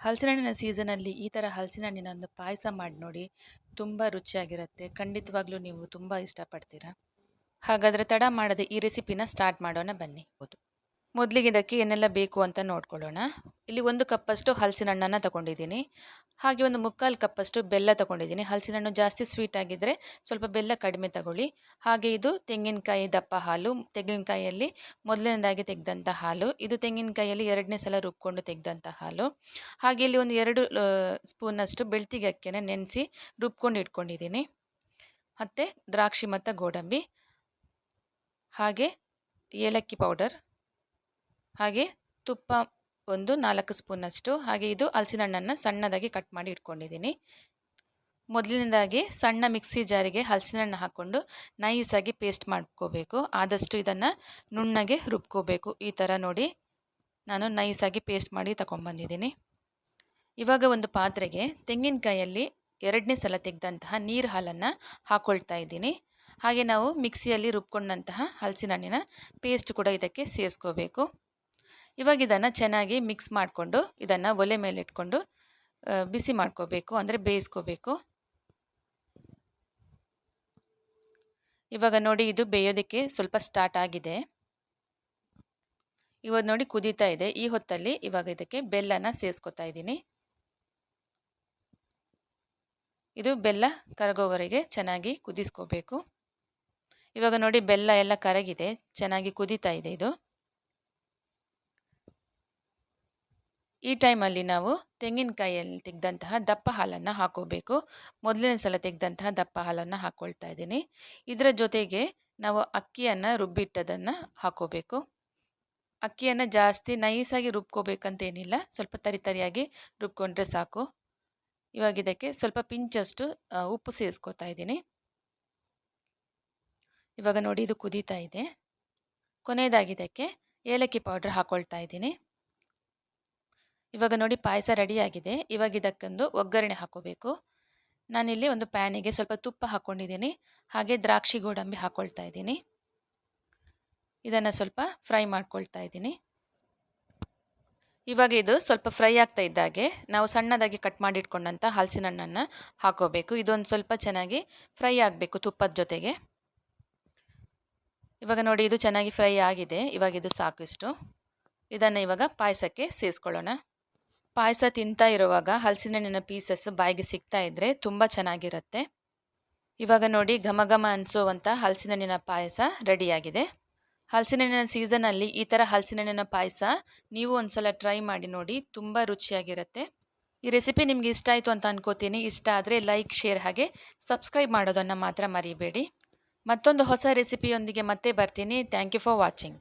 ಹಲಸಿನ ಹಣ್ಣಿನ ಸೀಸನಲ್ಲಿ ಈ ಥರ ಹಲಸಿನ ಹಣ್ಣಿನ ಒಂದು ಪಾಯಸ ಮಾಡಿ ನೋಡಿ ತುಂಬ ರುಚಿಯಾಗಿರುತ್ತೆ. ಖಂಡಿತವಾಗ್ಲೂ ನೀವು ತುಂಬ ಇಷ್ಟಪಡ್ತೀರಾ? ಹಾಗಾದರೆ ತಡ ಮಾಡದೆ ಈ ರೆಸಿಪಿನ ಸ್ಟಾರ್ಟ್ ಮಾಡೋಣ ಬನ್ನಿ. ಹೌದು. ಮೊದಲಿಗೆ ಇದಕ್ಕೆ ಏನೆಲ್ಲ ಬೇಕು ಅಂತ ನೋಡ್ಕೊಳ್ಳೋಣ. ಇಲ್ಲಿ ಒಂದು ಕಪ್ಪಷ್ಟು ಹಲಸಿನ ಹಣ್ಣನ್ನು ತಗೊಂಡಿದ್ದೀನಿ. ಹಾಗೆ ಒಂದು ಮುಕ್ಕಾಲು ಕಪ್ಪಷ್ಟು ಬೆಲ್ಲ ತಗೊಂಡಿದ್ದೀನಿ. ಹಲಸಿನ ಹಣ್ಣು ಜಾಸ್ತಿ ಸ್ವೀಟ್ ಆಗಿದ್ದರೆ ಸ್ವಲ್ಪ ಬೆಲ್ಲ ಕಡಿಮೆ ತಗೊಳ್ಳಿ. ಹಾಗೆ ಇದು ತೆಂಗಿನಕಾಯಿ ದಪ್ಪ ಹಾಲು. ತೆಂಗಿನಕಾಯಿಯಲ್ಲಿ ಮೊದಲನೇದಾಗಿ ತೆಗೆದಂಥ ಹಾಲು. ಇದು ತೆಂಗಿನಕಾಯಿಯಲ್ಲಿ ಎರಡನೇ ಸಲ ರುಬ್ಕೊಂಡು ತೆಗೆದಂಥ ಹಾಲು. ಹಾಗೆ ಇಲ್ಲಿ ಒಂದು ಎರಡು ಸ್ಪೂನಷ್ಟು ಬೆಳ್ತಿಗೆ ಅಕ್ಕಿನ ನೆನೆಸಿ ರುಬ್ಕೊಂಡು ಇಟ್ಕೊಂಡಿದ್ದೀನಿ. ಮತ್ತು ದ್ರಾಕ್ಷಿ ಮತ್ತು ಗೋಡಂಬಿ. ಹಾಗೆ ಏಲಕ್ಕಿ ಪೌಡರ್. ಹಾಗೆ ತುಪ್ಪ ಒಂದು ನಾಲ್ಕು ಸ್ಪೂನಷ್ಟು ಹಾಗೆ ಇದು ಹಲಸಿನ ಹಣ್ಣನ್ನು ಸಣ್ಣದಾಗಿ ಕಟ್ ಮಾಡಿ ಇಟ್ಕೊಂಡಿದ್ದೀನಿ. ಮೊದಲಿನದಾಗಿ ಸಣ್ಣ ಮಿಕ್ಸಿ ಜಾರಿಗೆ ಹಲಸಿನ ಹಣ್ಣು ಹಾಕ್ಕೊಂಡು ನೈಸಾಗಿ ಪೇಸ್ಟ್ ಮಾಡ್ಕೋಬೇಕು. ಆದಷ್ಟು ಇದನ್ನು ನುಣ್ಣಗೆ ರುಬ್ಕೋಬೇಕು. ಈ ಥರ ನೋಡಿ ನಾನು ನೈಸಾಗಿ ಪೇಸ್ಟ್ ಮಾಡಿ ತಗೊಂಡ್ಬಂದಿದ್ದೀನಿ. ಇವಾಗ ಒಂದು ಪಾತ್ರೆಗೆ ತೆಂಗಿನಕಾಯಲ್ಲಿ ಎರಡನೇ ಸಲ ತೆಗೆದಂತಹ ನೀರು ಹಾಲನ್ನು ಹಾಕ್ಕೊಳ್ತಾ ಇದ್ದೀನಿ. ಹಾಗೆ ನಾವು ಮಿಕ್ಸಿಯಲ್ಲಿ ರುಬ್ಕೊಂಡಂತಹ ಹಲಸಿನ ಹಣ್ಣಿನ ಪೇಸ್ಟ್ ಕೂಡ ಇದಕ್ಕೆ ಸೇರಿಸ್ಕೋಬೇಕು. ಇವಾಗ ಇದನ್ನು ಚೆನ್ನಾಗಿ ಮಿಕ್ಸ್ ಮಾಡಿಕೊಂಡು, ಇದನ್ನು ಒಲೆ ಮೇಲೆ ಇಟ್ಕೊಂಡು ಬಿಸಿ ಮಾಡ್ಕೋಬೇಕು, ಅಂದರೆ ಬೇಯಿಸ್ಕೋಬೇಕು. ಇವಾಗ ನೋಡಿ ಇದು ಬೇಯೋದಕ್ಕೆ ಸ್ವಲ್ಪ ಸ್ಟಾರ್ಟ್ ಆಗಿದೆ. ಇವಾಗ ನೋಡಿ ಕುದೀತಾ ಇದೆ. ಈ ಹೊತ್ತಲ್ಲಿ ಇವಾಗ ಇದಕ್ಕೆ ಬೆಲ್ಲನ ಸೇರಿಸ್ಕೊತಾ ಇದ್ದೀನಿ. ಇದು ಬೆಲ್ಲ ಕರಗೋವರೆಗೆ ಚೆನ್ನಾಗಿ ಕುದಿಸ್ಕೋಬೇಕು. ಇವಾಗ ನೋಡಿ ಬೆಲ್ಲ ಎಲ್ಲ ಕರಗಿದೆ, ಚೆನ್ನಾಗಿ ಕುದೀತಾ ಇದೆ ಇದು. ಈ ಟೈಮಲ್ಲಿ ನಾವು ತೆಂಗಿನಕಾಯಿಯಲ್ಲಿ ತೆಗೆದಂತಹ ದಪ್ಪ ಹಾಲನ್ನು ಹಾಕೋಬೇಕು. ಮೊದಲನೇ ಸಲ ತೆಗೆದಂತಹ ದಪ್ಪ ಹಾಲನ್ನು ಹಾಕ್ಕೊಳ್ತಾ ಇದ್ದೀನಿ. ಇದರ ಜೊತೆಗೆ ನಾವು ಅಕ್ಕಿಯನ್ನು ರುಬ್ಬಿಟ್ಟದನ್ನು ಹಾಕೋಬೇಕು. ಅಕ್ಕಿಯನ್ನು ಜಾಸ್ತಿ ನೈಸಾಗಿ ರುಬ್ಕೋಬೇಕಂತೇನಿಲ್ಲ. ಸ್ವಲ್ಪ ತರಿ ತರಿಯಾಗಿ ರುಬ್ಕೊಂಡ್ರೆ ಸಾಕು. ಇವಾಗ ಇದಕ್ಕೆ ಸ್ವಲ್ಪ ಪಿಂಚಷ್ಟು ಉಪ್ಪು ಸೇರಿಸ್ಕೋತಾ ಇದ್ದೀನಿ. ಇವಾಗ ನೋಡಿ ಇದು ಕುದೀತಾ ಇದೆ. ಕೊನೆಯದಾಗಿ ಇದಕ್ಕೆ ಏಲಕ್ಕಿ ಪೌಡ್ರ್ ಹಾಕ್ಕೊಳ್ತಾ ಇದ್ದೀನಿ. ಇವಾಗ ನೋಡಿ ಪಾಯಸ ರೆಡಿಯಾಗಿದೆ ಇವಾಗ ಇದಕ್ಕೊಂದು ಒಗ್ಗರಣೆ ಹಾಕೋಬೇಕು. ನಾನಿಲ್ಲಿ ಒಂದು ಪ್ಯಾನಿಗೆ ಸ್ವಲ್ಪ ತುಪ್ಪ ಹಾಕ್ಕೊಂಡಿದ್ದೀನಿ ಹಾಗೆ ದ್ರಾಕ್ಷಿ ಗೋಡಂಬಿ ಹಾಕ್ಕೊಳ್ತಾ ಇದ್ದೀನಿ. ಇದನ್ನು ಸ್ವಲ್ಪ ಫ್ರೈ ಮಾಡ್ಕೊಳ್ತಾ ಇದ್ದೀನಿ. ಇವಾಗ ಇದು ಸ್ವಲ್ಪ ಫ್ರೈ ಆಗ್ತಾ ಇದ್ದಾಗೆ ನಾವು ಸಣ್ಣದಾಗಿ ಕಟ್ ಮಾಡಿಟ್ಕೊಂಡಂಥ ಹಲಸಿನ ಹಣ್ಣನ್ನು ಹಾಕೋಬೇಕು. ಇದೊಂದು ಸ್ವಲ್ಪ ಚೆನ್ನಾಗಿ ಫ್ರೈ ಆಗಬೇಕು ತುಪ್ಪದ ಜೊತೆಗೆ. ಇವಾಗ ನೋಡಿ ಇದು ಚೆನ್ನಾಗಿ ಫ್ರೈ ಆಗಿದೆ. ಇವಾಗ ಇದು ಸಾಕು ಇಷ್ಟು ಇದನ್ನು ಇವಾಗ ಪಾಯಸಕ್ಕೆ ಸೇರಿಸ್ಕೊಳ್ಳೋಣ. ಪಾಯಸ ತಿಂತಾ ಇರುವಾಗ ಹಲಸಿನ ಹಣ್ಣಿನ ಪೀಸಸ್ ಬಾಯಿಗೆ ಸಿಗ್ತಾ ಇದ್ರೆ ತುಂಬ ಚೆನ್ನಾಗಿರುತ್ತೆ. ಇವಾಗ ನೋಡಿ ಘಮ ಘಮ ಅನಿಸುವಂಥ ಹಲಸಿನ ಹಣ್ಣಿನ ಪಾಯಸ ರೆಡಿಯಾಗಿದೆ. ಹಲಸಿನ ಹಣ್ಣಿನ ಸೀಸನಲ್ಲಿ ಈ ಥರ ಹಲಸಿನ ಹಣ್ಣಿನ ಪಾಯಸ ನೀವು ಒಂದ್ಸಲ ಟ್ರೈ ಮಾಡಿ ನೋಡಿ ತುಂಬ ರುಚಿಯಾಗಿರುತ್ತೆ. ಈ ರೆಸಿಪಿ ನಿಮಗೆ ಇಷ್ಟ ಆಯಿತು ಅಂತ ಅನ್ಕೋತೀನಿ. ಇಷ್ಟ ಆದರೆ ಲೈಕ್ ಶೇರ್ ಹಾಗೆ ಸಬ್ಸ್ಕ್ರೈಬ್ ಮಾಡೋದನ್ನು ಮಾತ್ರ ಮರಿಬೇಡಿ. ಮತ್ತೊಂದು ಹೊಸ ರೆಸಿಪಿಯೊಂದಿಗೆ ಮತ್ತೆ ಬರ್ತೀನಿ. Thank you for watching